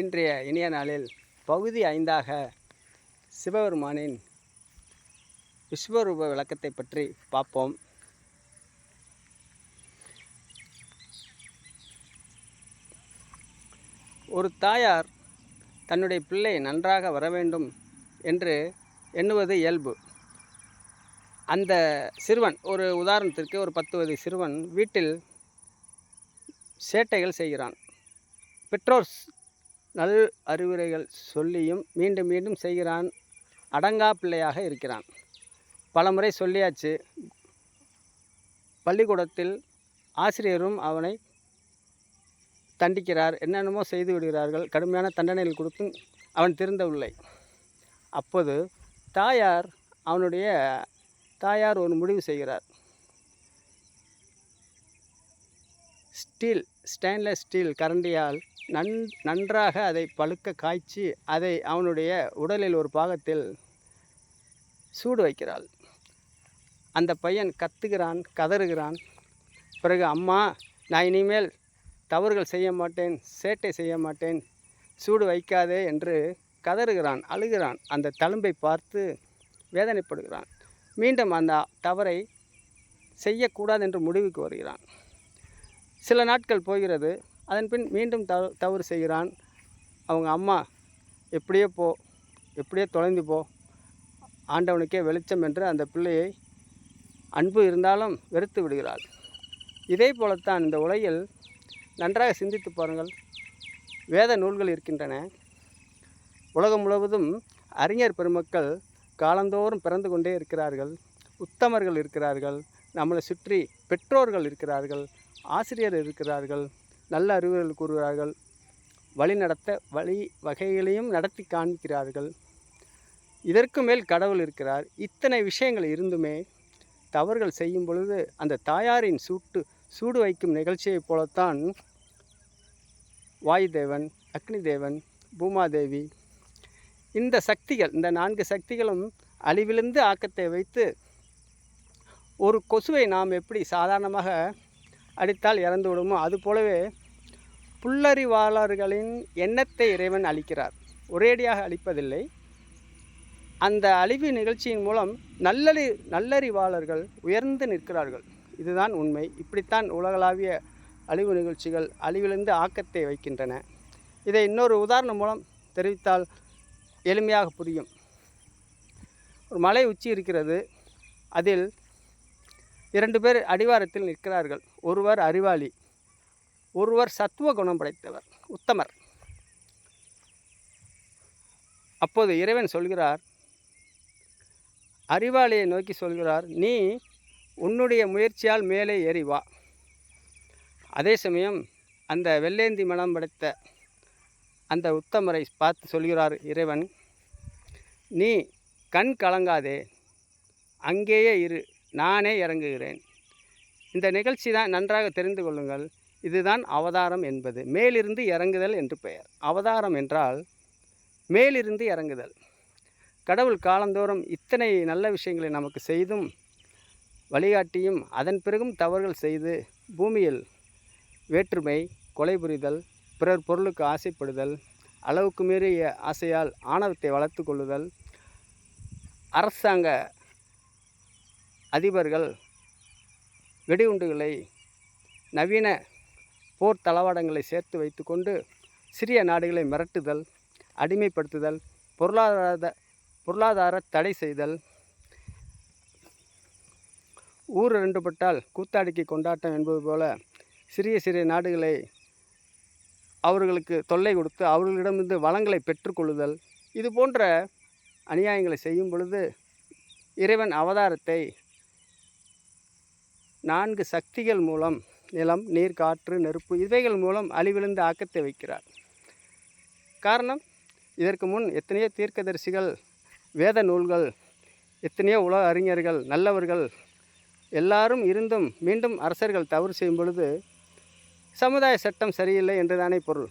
இன்றைய இனிய நாளில் பகுதி ஐந்தாக சிவபெருமானின் விஸ்வரூப விளக்கத்தை பற்றி பார்ப்போம். ஒரு தாயார் தன்னுடைய பிள்ளை நன்றாக வர வேண்டும் என்று எண்ணுவது இயல்பு. அந்த சிறுவன் ஒரு உதாரணத்திற்கு ஒரு பத்து வயது சிறுவன் வீட்டில் சேட்டைகள் செய்கிறான். பெற்றோர் நல் அறிவுரைகள் சொல்லியும் மீண்டும் மீண்டும் செய்கிறான். அடங்கா பிள்ளையாக இருக்கிறான். பலமுறை சொல்லியாச்சு. பள்ளிக்கூடத்தில் ஆசிரியரும் அவனை தண்டிக்கிறார். என்னென்னமோ செய்து விடுகிறார்கள். கடுமையான தண்டனைகள் கொடுத்தும் அவன் திருந்தவில்லை. அப்போது தாயார் அவனுடைய தாயார் ஒரு முடிவு செய்கிறார். ஸ்டீல் ஸ்டெயின்லெஸ் ஸ்டீல் கரண்டியால் நன் நன்றாக அதை பழுக்க காய்ச்சி அதை அவனுடைய உடலில் ஒரு பாகத்தில் சூடு வைக்கிறாள். அந்த பையன் கத்துகிறான் கதறுகிறான். பிறகு அம்மா நான் இனிமேல் தவறுகள் செய்ய மாட்டேன் சேட்டை செய்ய மாட்டேன் சூடு வைக்காதே என்று கதறுகிறான் அழுகிறான். அந்த தழும்பை பார்த்து வேதனைப்படுகிறான். மீண்டும் அந்த தவறை செய்யக்கூடாது என்று முடிவுக்கு வருகிறான். சில நாட்கள் போகிறது. அதன் பின் மீண்டும் தவ தவறு செய்கிறான். அவங்க அம்மா எப்படியே போ எப்படியோ தொலைந்து போ. ஆண்டவனுக்கே வெளிச்சம் என்று அந்த பிள்ளையை அன்பு இருந்தாலும் வெறுத்து விடுகிறாள். இதே போலத்தான் இந்த உலகில் நன்றாக சிந்தித்து பாருங்கள். வேத நூல்கள் இருக்கின்றன. உலகம் முழுவதும் அறிஞர் பெருமக்கள் காலந்தோறும் பிறந்து கொண்டே இருக்கிறார்கள். உத்தமர்கள் இருக்கிறார்கள். நம்மளை சுற்றி பெற்றோர்கள் இருக்கிறார்கள். ஆசிரியர் இருக்கிறார்கள் நல்ல அறிவுரைகள் கூறுகிறார்கள் வழி நடத்த வழி வகைகளையும் நடத்தி காண்பிக்கிறார்கள் இதற்கு மேல் கடவுள் இருக்கிறார். இத்தனை விஷயங்கள் இருந்துமே தவறுகள் செய்யும் பொழுது அந்த தாயாரின் சூட்டு சூடு வைக்கும் நிகழ்ச்சியைப் போலத்தான் வாயுதேவன் அக்னி தேவன் பூமாதேவி இந்த சக்திகள் இந்த நான்கு சக்திகளும் அழிவிலிருந்து ஆக்கத்தை வைத்து ஒரு கொசுவை நாம் எப்படி சாதாரணமாக அடித்தால் இறந்து விடுமோ? அது போலவே புல்லறிவாளர்களின் எண்ணத்தை இறைவன் அளிக்கிறார் ஒரேடியாக அளிப்பதில்லை அந்த அழிவு நிகழ்ச்சியின் மூலம் நல்லறி நல்லறிவாளர்கள் உயர்ந்து நிற்கிறார்கள். இதுதான் உண்மை. இப்படித்தான் உலகளாவிய அழிவு நிகழ்ச்சிகள் அழிவிலிருந்து ஆக்கத்தை வைக்கின்றன. இதை இன்னொரு உதாரணம் மூலம் தெரிவித்தால் எளிமையாக புரியும். ஒரு மலை உச்சி இருக்கிறது. அதில் இரண்டு பேர் அடிவாரத்தில் நிற்கிறார்கள். ஒருவர் அறிவாளி ஒருவர் சத்துவ குணம் படைத்தவர் உத்தமர். அப்போது இறைவன் சொல்கிறார் அறிவாளியை நோக்கி சொல்கிறார் நீ உன்னுடைய முயற்சியால் மேலே ஏறி வா. அதே சமயம் அந்த வெள்ளேந்தி மனம் படைத்த அந்த உத்தமரை பார்த்து சொல்கிறார் இறைவன் நீ கண் கலங்காதே அங்கேயே இரு. நானே இறங்குகிறேன். இந்த நிகழ்ச்சி தான் நன்றாக தெரிந்து கொள்ளுங்கள். இதுதான் அவதாரம் என்பது. மேலிருந்து இறங்குதல் என்று பெயர். அவதாரம் என்றால் மேலிருந்து இறங்குதல். கடவுள் காலந்தோறும் இத்தனை நல்ல விஷயங்களை நமக்கு செய்தும் வழிகாட்டியும் அதன் பிறகும் தவறுகள் செய்து பூமியில் வேற்றுமை கொலை புரிதல் பிறர் பொருளுக்கு ஆசைப்படுதல் அளவுக்கு மீறிய ஆசையால் ஆணவத்தை வளர்த்து கொள்ளுதல் அரசாங்க அதிபர்கள் வெடிகுண்டுகளை நவீன போர் தளவாடங்களை சேர்த்து வைத்துக்கொண்டு சிறிய நாடுகளை மிரட்டுதல் அடிமைப்படுத்துதல் பொருளாதார பொருளாதார தடை செய்தல் ஊர் ரெண்டுபட்டால் கூத்தாடிக்கு கொண்டாட்டம் என்பது போல சிறிய சிறிய நாடுகளை அவர்களுக்கு தொல்லை கொடுத்து அவர்களிடமிருந்து வளங்களை பெற்றுக்கொள்ளுதல் இது போன்ற அநியாயங்களை செய்யும் பொழுது இறைவன் அவதாரத்தை நான்கு சக்திகள் மூலம் நிலம் நீர் காற்று நெருப்பு இவைகள் மூலம் அழிவிழுந்த ஆக்கத்தை வைக்கிறார். காரணம் இதற்கு முன் எத்தனையோ தீர்க்கதரிசிகள் வேத நூல்கள் எத்தனையோ உலக அறிஞர்கள் நல்லவர்கள் எல்லாரும் இருந்தும் மீண்டும் அரசர்கள் தவறு செய்யும் பொழுது சமுதாய சட்டம் சரியில்லை என்றுதானே பொருள்.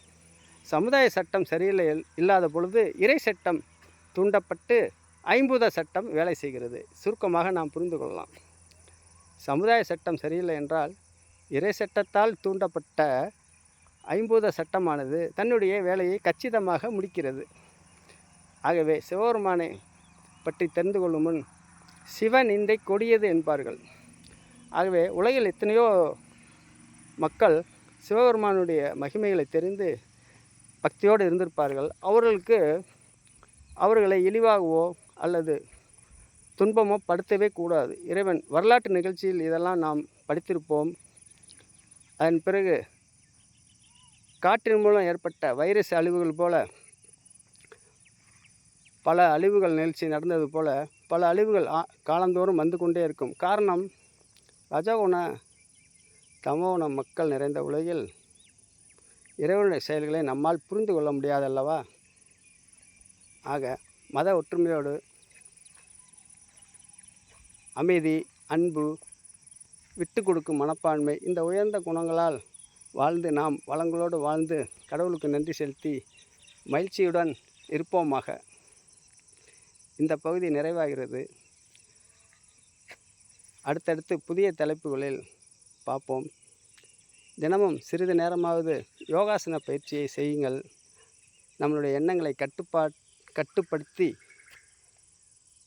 சமுதாய சட்டம் சரியில்லை இல்லாத பொழுது இறை சட்டம் தூண்டப்பட்டு ஐம்பூத சட்டம் வேலை செய்கிறது. சுருக்கமாக நாம் புரிந்து கொள்ளலாம். சமுதாய சட்டம் சரியில்லை என்றால் இறை சட்டத்தால் தூண்டப்பட்ட ஐம்பூத சட்டமானது தன்னுடைய வேலையை கச்சிதமாக முடிக்கிறது. ஆகவே சிவபெருமானை பற்றி தெரிந்து கொள்ளும் முன் சிவன் இந்தை கொடியது என்பார்கள். ஆகவே உலகில் எத்தனையோ மக்கள் சிவபெருமானுடைய மகிமைகளை தெரிந்து பக்தியோடு இருந்திருப்பார்கள். அவர்களுக்கு அவர்களை இழிவாகவோ அல்லது துன்பமோ படுத்தவே கூடாது. இறைவன் வரலாற்று நிகழ்ச்சியில் இதெல்லாம் நாம் படித்திருப்போம். அதன் பிறகு காற்றின் மூலம் ஏற்பட்ட வைரஸ் அழிவுகள் போல பல அழிவுகள் நிகழ்ச்சி நடந்தது போல பல அழிவுகள் ஆ- காலந்தோறும் வந்து கொண்டே இருக்கும். காரணம் ரஜகுண தமோகுண மக்கள் நிறைந்த உலகில் இறைவனுடைய செயல்களை நம்மால் புரிந்து கொள்ள முடியாதல்லவா? ஆக மத ஒற்றுமையோடு அமைதி அன்பு விட்டு கொடுக்கும் மனப்பான்மை இந்த உயர்ந்த குணங்களால் வாழ்ந்து நாம் வளங்களோடு வாழ்ந்து கடவுளுக்கு நன்றி செலுத்தி மகிழ்ச்சியுடன் இருப்போமாக. இந்த பகுதி நிறைவாகிறது. அடுத்தடுத்து புதிய தலைப்புகளில் பார்ப்போம். தினமும் சிறிது நேரமாவது யோகாசன பயிற்சியை செய்யுங்கள். நம்மளுடைய எண்ணங்களை கட்டுப்பா கட்டுப்படுத்தி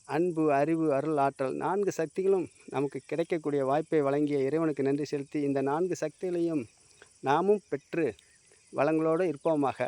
அன்பு அறிவு அருள் ஆற்றல் நான்கு சக்திகளும் நமக்கு கிடைக்கக்கூடிய வாய்ப்பை வழங்கிய இறைவனுக்கு நன்றி செலுத்தி இந்த நான்கு சக்திகளையும் நாமும் பெற்று வளங்களோடு இருப்போமாக.